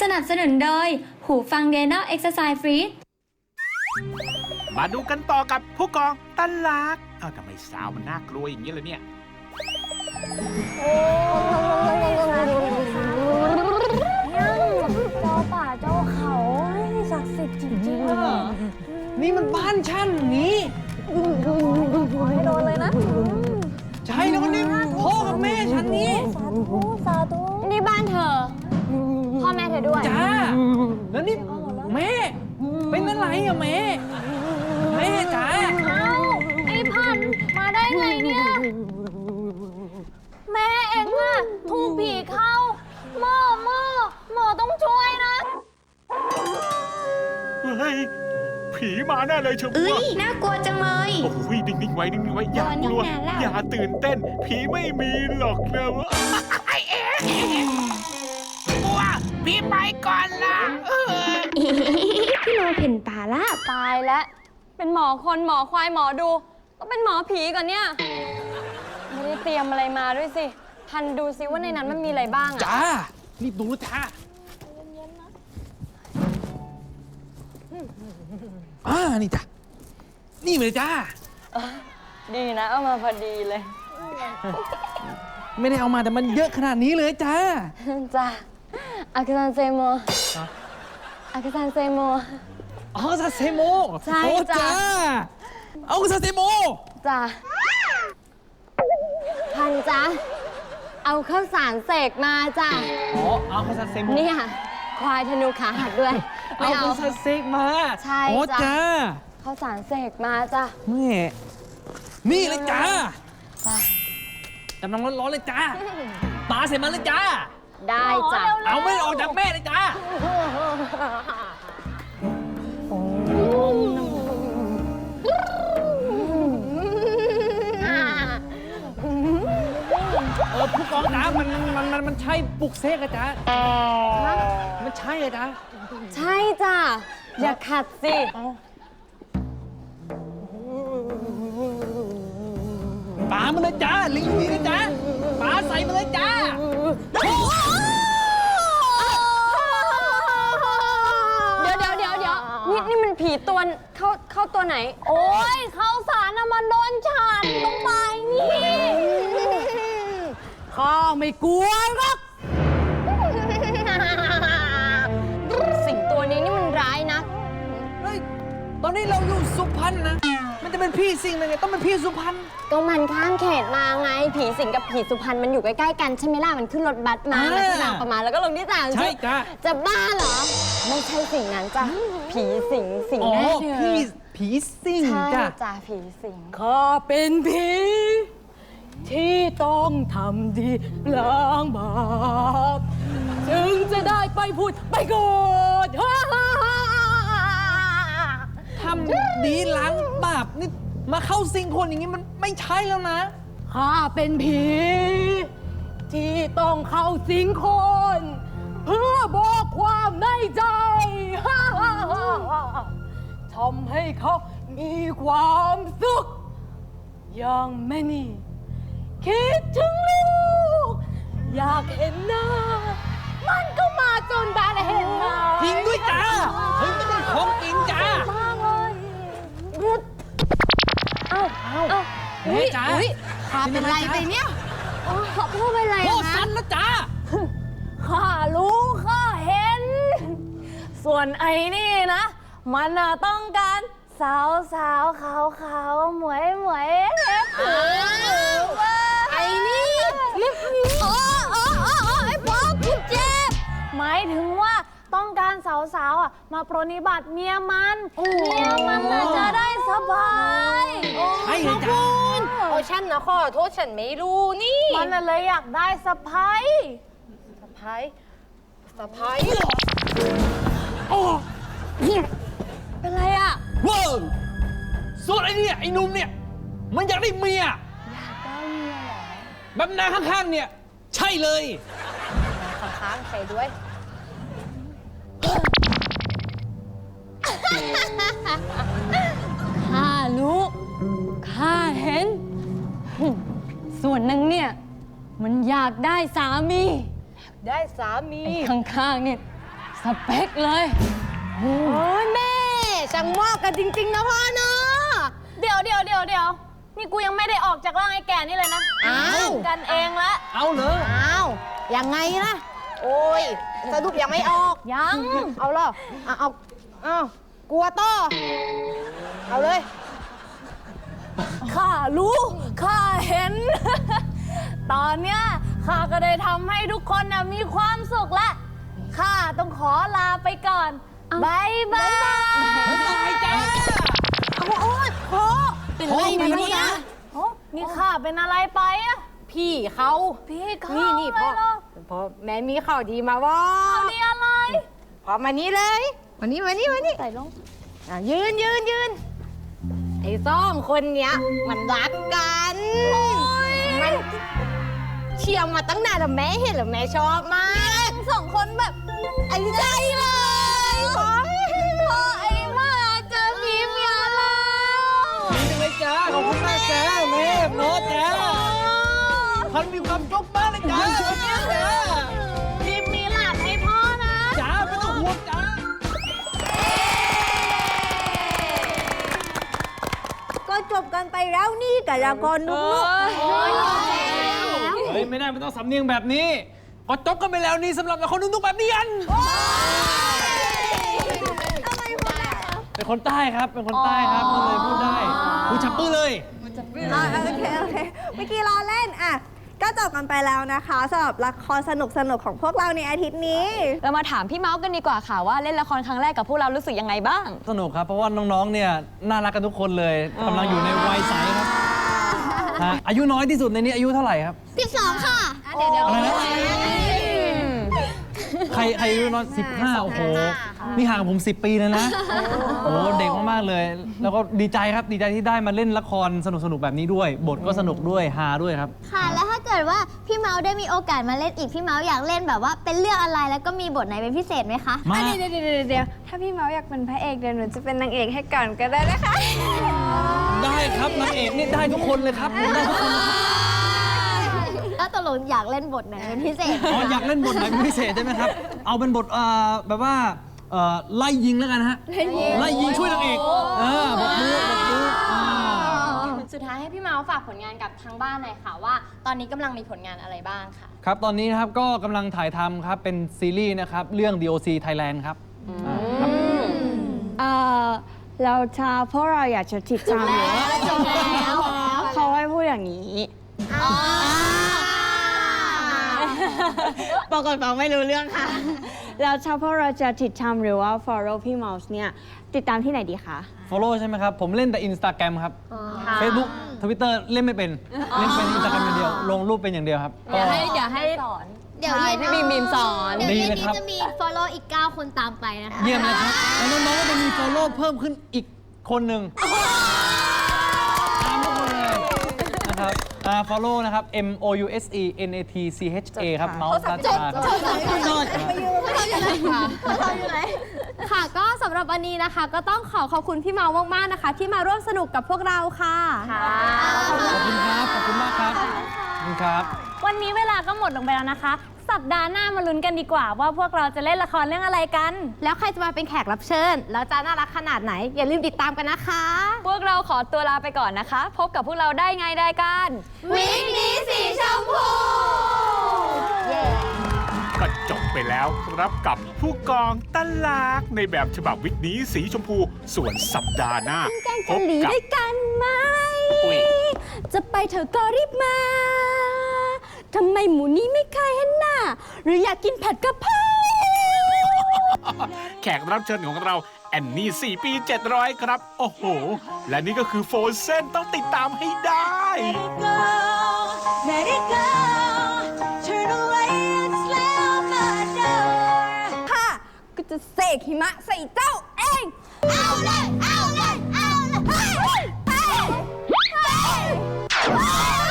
สนับสนุนโดย หูฟังเดน a l เอ็กซ์ไซส์ฟรีมาดูกันต่อกับผู้กองตลากเอ้าทำไมสาวมันน่ากลัวอย่างนี้เลยเนี่ยเจ้าป่าเจ้าเขาศักดิ์สิทธิ์จริงๆอะนี่มันบ้านฉันนี่ให้โดนเลยนะ ใช่แล้วก็นี่พ่อกับแม่ฉันนี่สาธุสาธุนี่บ้านเธอ พ่อแม่เธอด้วยจ้า แล้วนี่แม่เป็นอะไรอะแม่แม่จ้าเอ้าไอ้พันธุ์มาได้ไงเนี่ย แม่เองอะถูกผีเข้าหมอหมอหมอต้องช่วยนะ เฮ้ยผีมาแน่เลยเชียวเอ้ว่ะยน่ากลัวจังเลย โอ้ยนิ่งๆไว้นิ่งๆไว้อย่ากลัวโดนนี่ไงล่ะอย่าตื่นเต้น ผีไม่มีหรอกนะวะไอเอ๋ก ลัวผีไปก่อนละเออพี่โนเห็นป่าลาบตายแล้ว เป็นหมอคนหมอควายหมอดูต้องเป็นหมอผีก่อนเนี่ย ไม่ได้เตรียมอะไรมาด้วยสิ พันดูซิว่าในนั้นมันมีอะไรบ้างอะจ้ารีบดูนะจ้าอ่านี่จ้ะนี่เลยจ้า ดีนะเอามาพอดีเลย ไม่ได้เอามาแต่มันเยอะขนาดนี้เลยจ้า จ้า อากิซันเซโม อากิซันเซโมอ๋อซาเซโมใช่โอ้จ้ะ จ้าเอาซาเซโมจ้าพันจ้าเอาข้าวสารเสกมาจ้าอ๋อเอาซาเซโมเนี่ยควายธนูขาหักด้วยไม่เอาเอา ซาเซกมาใช่อ๋อจ้ะ จ้าข้าวสารเสกมาจ้าแม่นี่เลยจ้าจ้ากำลังร้อนๆเลยจ้าปาเสร็จมาเลยจ้า ได้จ้าเอาไม่ออกจากแม่เลยจ้าเออผู้กองจ้ามันมันมันมันใช่ปลุกเสกอะจ้ามันใช่อะจ้าใช่จ้าอย่าขัดสิปามาเลยจ้าลิงนี้นะจ้าปาใส่มาเลยจ้า ตัวไหน โอ้ยเข้าสารน่ะมันโดนฉันต้องไปนี่ข้าไม่กลัวหรอกสิ่งตัวนี้นี่มันร้ายนะเฮ้ยตอนนี้เราอยู่สุพรรณนะ มันจะเป็นพี่สิ่งหนึ่งไงต้องเป็นพี่สุพรรณก็มันข้ามเขตมาไง ผีสิงกับผีสุพรรณมันอยู่ใกล้ๆกันใช่ไหมล่ะ มันขึ้นรถบัสมาอ่าแล้วที่ต่างประมาณแล้วก็ลงที่ต่างใช่จ้ะจะบ้าเหรอ ไม่ใช่สิ่งนั้นจ้ะ ผีสิงสิงอ๋อแน่เธอพี่ ผีสิ่งใช่จ้ะจ้ะผีสิง ข้าเป็นผีที่ต้องทำดีล้างบาปจึงจะได้ไปพูดไปโกรธทำดีล้างบาปนี่มาเข้าสิงคนอย่างนี้มันไม่ใช่แล้วนะ ข้าเป็นผี ที่ต้องเข้าสิงคน เพื่อบอกความในใจทำให้เขามีความสุข อย่างแม่นี่ คิดถึงลูก อยากเห็นหน้า มันก็มาจนได้เห็นหน้าจริงด้วยจ้าเฮ้ยไม่ต้องของจริงจ้า มากเลยเอ้าเอ้าเฮ้ยจ้าขาเป็นไรไปเนี่ยอ๋อเขาพูดเป็นไรโอ้นะ สันนะจ้า ข้ารู้ข้าเห็น ส่วนไอ้นี่นะ มันน่ะต้องการสาวสาวขาวขาวหมวยหมวยไอ้นี่ลิบอ๋ออ๋ออ๋อไอ้พ่อกูเจ็บหมายถึงว่าต้องการสาวสาวอะมาปรนิบัติเมียมันเมียมันน่ะจะได้สบายใช่เลยจ้าโอ้ฉันนะขอโทษฉันไม่รู้นี่ มันน่ะเลยอยากได้สะพ้ายสะพ้ายสะพ้ายโอ้ อ้เนี่ยไอ้หนุ่มเนี่ย มันอยากได้เมียได้เมียเหรอแบบนาข้างๆเนี่ย ใช่เลยค้างๆใส่ด้วย ข้ารู้ข้าเห็น ส่วนหนึ่งเนี่ย มันอยากได้สามี ได้สามี ไอ้ข้างๆเนี่ยสเปคเลย โอ้ยแม่ช่างเหมาะกันจริง ๆ นะพ่อเนาะเดี๋ยวเดี๋ยวเดี๋ยวเดี๋ยวนี่กูยังไม่ได้ออกจากร่างไอ้แก่นี่เลยนะอ้าว กันเองละเอาเลยอ้าวยังไงล่ะ โอ้ยสรุปยังไม่ออก ยังเอาเหรออะเอาเอากลัวต่อเอาเลย ข้ารู้ข้าเห็น ตอนเนี้ยข้าก็ได้ทำให้ทุกคนนะมีความสุขแล้วข้าต้องขอลาไปก่อนบายบายไม่ตายจ้า โอ้ยโหเป็นไรไหมเนี่ยโอ้นี่ข้าเป็นอะไรไปอะพี่เขาพี่เขานี่นี่พ่อไม่หรอกพ่อแม่มีข่าวดีมาว่าเอาดีอะไรพอมานี้เลยมานี้มานี้มานี้ใส่ลงอะยืนยืนยืนไอ้สองคนเนี้ยมันรักกันมันเชียร์มาตั้งนานแล้วแม่เห็นแล้วแม่ชอบมากสองคนแบบไอ้ใจเลย พันมีความจุกมากเลยจ้าวันนี้จ้าพีมีหลานให้พ่อนะจ้าไม่ต้องห่วงจ้าก็จบกันไปแล้วนี่กับละครนุ๊กเฮ้ยไม่ได้ไม่ต้องสำเนียงแบบนี้ก็จบกันไปแล้วนี่สำหรับละครนุ่งๆแบบนี้อันเป็นคนใต้ครับ เป็นคนใต้ครับก็เลยพูดได้พูดชับปื้อเลยอ่าโอเคโอเคเมื่อกี้ล้อเล่นอะ ก็จบกันไปแล้วนะคะสำหรับละครสนุกสนุกๆของพวกเราในอาทิตย์นี้ เรามาถามพี่เมาส์กันดีกว่าค่ะว่าเล่นละครครั้งแรกกับพวกเรารู้สึกยังไงบ้าง สนุกครับ เพราะว่าน้องๆ เนี่ยน่ารักกันทุกคนเลยกำลังอยู่ในวัยใสครับฮะอายุน้อยที่สุดในนี้อายุเท่าไหร่ครับพี่สองค่ะ อะไรนะใค รใครอายุน้อยสิบห้าโอ้โห นี่ห่างกับผม 10 ปีเลยนะ โอ้โหเด็กมาก ๆ เลย แล้วก็ดีใจครับ ดีใจที่ได้มาเล่นละครสนุก ๆ แบบนี้ด้วย บทก็สนุกด้วย ฮาด้วยครับ ค่ะ แล้วถ้าเกิดว่าพี่เมาส์ได้มีโอกาสมาเล่นอีก พี่เมาส์อยากเล่นแบบว่าเป็นเรื่องอะไรแล้วก็มีบทไหนเป็นพิเศษไหมคะ มาเดี๋ยวเดี๋ยวเดี๋ยวเดี๋ยวถ้าพี่เมาส์อยากเป็นพระเอกเดี๋ยวหนูจะเป็นนางเอกให้ก่อนก็ได้นะคะ ได้ครับนางเอกนี่ได้ทุกคนเลยครับ ได้ทุกคนเลยครับแล้วตกลงอยากเล่นบทไหนเป็นพิเศษอ๋ออยากเล่นบทไหนเป็นพิเศษใช่ไหมครับ เอาเป็นบทเอ่อแบบว่าเอ่อไล่ยิงแล้วกันฮะไล่ยิงช่วยนางเอกเออบทบู๊บทบู๊อ่าสุดท้ายให้พี่เมาส์ฝากผลงานกับทางบ้านหน่อยค่ะว่า ตอนนี้กำลังมีผลงานอะไรบ้างค่ะ ครับตอนนี้นะครับก็กำลังถ่ายทำครับเป็นซีรีส์นะครับเรื่อง DOC Thailand ครับอ่าครับ เอ่อเราชาเพราะเราอยากจะติดตามอยู่เขาให้พูดอย่างนี้ ปกติฟังไม่รู้เรื่องค่ะ แล้วชาเพราะเราจะติดตามหรือว่า follow พี่ Mouse เนี่ย ติดตามที่ไหนดีคะ follow ใช่ไหมครับ ผมเล่นแต่ Instagram ครับ Facebook Twitter เล่นไม่เป็น เล่นเป็น Instagram อย่างเดียว ลงรูปเป็นอย่างเดียวครับก็ให้อย่าให้สอน เดี๋ยวเย็นพี่บีมบีมสอน เดี๋ยวดีเย็นเลยนี้ครับ จะมี follow อีก 9 คนตามไปนะคะ เยี่ยมเลยครับแล้วน้องๆก็จะมี follow เพิ่มขึ้นอีกคนหนึ่ง นะครับอ่า follow นะครับ M O U S E N A T C H A ครับเมาส์ตาจาครับค่ะก็สำหรับวันนี้นะคะ ก็ต้องขอขอบคุณพี่เมามากๆนะคะ ที่มาร่วมสนุกกับพวกเราค่ะขอบคุณครับ ขอบคุณมากครับขอบคุณครับ วันนี้เวลาก็หมดลงไปแล้วนะคะ สัปดาห์หน้ามาลุ้นกันดีกว่า ว่าพวกเราจะเล่นละครเรื่องอะไรกัน แล้วใครจะมาเป็นแขกรับเชิญ แล้วจะน่ารักขนาดไหน อย่าลืมติดตามกันนะคะ พวกเราขอตัวลาไปก่อนนะคะ พบกับพวกเราได้ไงได้กันวิกนี้สีชมพูก็จบไปแล้วครับกับผู้กองตลากในแบบฉบับวิกนี้สีชมพูส่วนสัปดาห์หน้าพบกับ ด้วยกันไหม อุ๊ย จะไปเธอก็รีบมา ทำไมหมูนี้ไม่เคยเห็นหน้า หรืออยากกินผัดกะเพราแขกรับเชิญของเรา แอนนี่ 4 ปี 700 ครับ โอ้โห และนี่ก็คือโฟเซนต้องติดตามให้ได้ ข้ก็จะเสกหิมะใส่เจ้าเอง เอาเลย เอาเลย เอาเลย เฮ้ยเฮ้